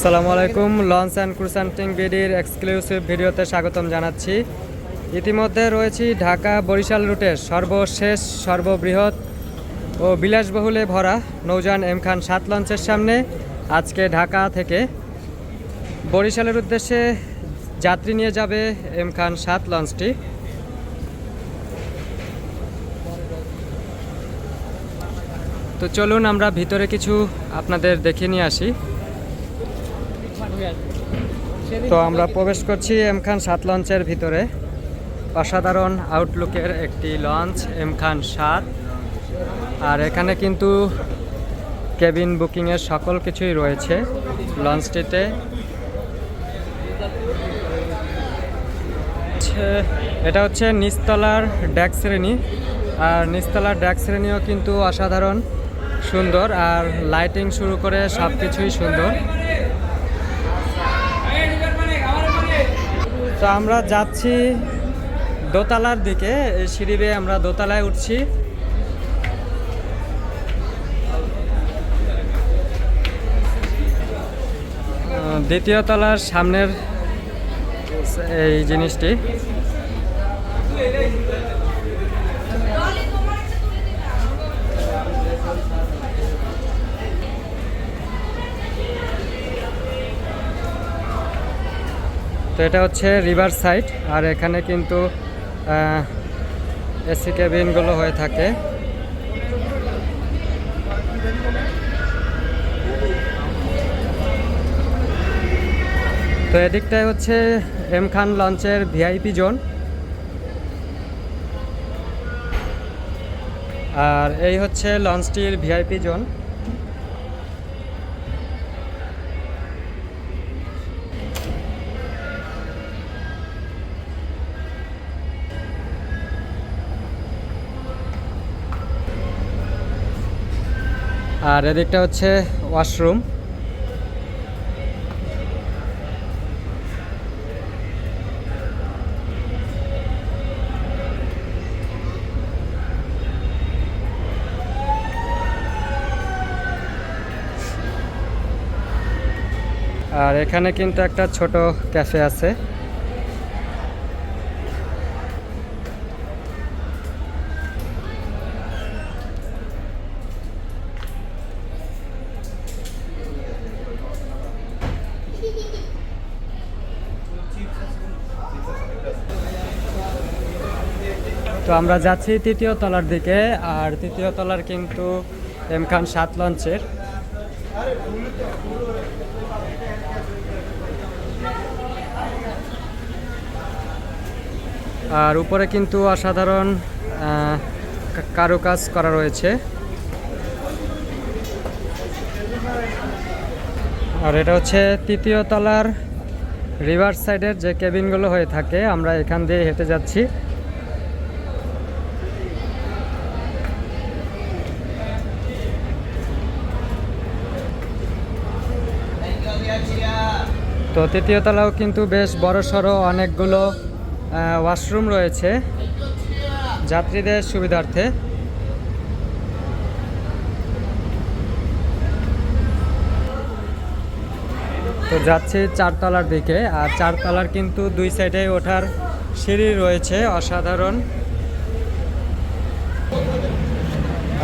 আসসালামু আলাইকুম, launch and cruising বিডির এক্সক্লুসিভ ভিডিওতে স্বাগতম জানাচ্ছি। ইতিমধ্যে রয়েছি ঢাকা বরিশাল রুটের সর্বশেষ, সর্ববৃহৎ ও বিলাসবহুলে ভরা নৌযান এম খান সাত লঞ্চের সামনে আজকে ঢাকা থেকে বরিশালের উদ্দেশ্যে যাত্রী নিয়ে যাবে এম খান সাত লঞ্চটি। তো চলুন আমরা ভিতরে কিছু আপনাদের দেখে নিয়ে আসি। তো আমরা প্রবেশ করছি এম খান সাত লঞ্চের ভিতরে। অসাধারণ আউটলুকের একটি লঞ্চ, এম খান সাত। আর এখানে কিন্তু কেবিন বুকিংয়ের সকল কিছুই রয়েছে লঞ্চটিতে। এটা হচ্ছে নিচতলার ড্যাক শ্রেণি। আর নিচতলার ড্যাক শ্রেণীও কিন্তু অসাধারণ, সুন্দর। আর লাইটিং শুরু করে সব কিছুই সুন্দর। তো আমরা যাচ্ছি দোতলার দিকে সিঁড়ি বেয়ে আমরা দোতলায় উঠছি। দ্বিতীয় তলার সামনের এই জিনিসটি। তো এটা হচ্ছে রিভার সাইড আর এখানে কিন্তু এসি কেবিনগুলো হয়ে থাকে। তো এদিকটায় হচ্ছে এম খান লঞ্চের ভিআইপি জোন আর এই হচ্ছে লঞ্চটির ভিআইপি জোন আর এদিকটা হচ্ছে ওয়াশরুম। আর এখানে কিন্তু একটা ছোট ক্যাফে আছে। তো আমরা যাচ্ছি তৃতীয় তলার দিকে, আর তৃতীয় তলার কিন্তু এম খান সাত লঞ্চের। আর উপরে কিন্তু অসাধারণ কারুকাজ করা রয়েছে। আর এটা হচ্ছে তৃতীয় তলার রিভার সাইডের যে কেবিনগুলো হয়ে থাকে, আমরা এখান দিয়ে হেঁটে যাচ্ছি। তো তৃতীয় তলাও কিন্তু বেশ বড় সড়ো অনেকগুলো ওয়াশরুম রয়েছে যাত্রীদের সুবিধার্থে। তো যাচ্ছি চারতলার দিকে, আর চারতলার কিন্তু দুই সাইডে ওঠার সিঁড়ি রয়েছে অসাধারণ।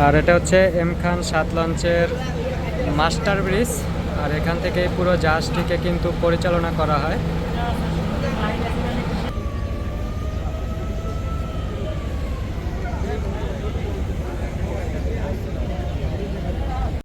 আর এটা হচ্ছে এম খান সাত লঞ্চের মাস্টার ব্রিজ আর এখান থেকে পুরো জাহাজটিকে কিন্তু পরিচালনা করা হয়।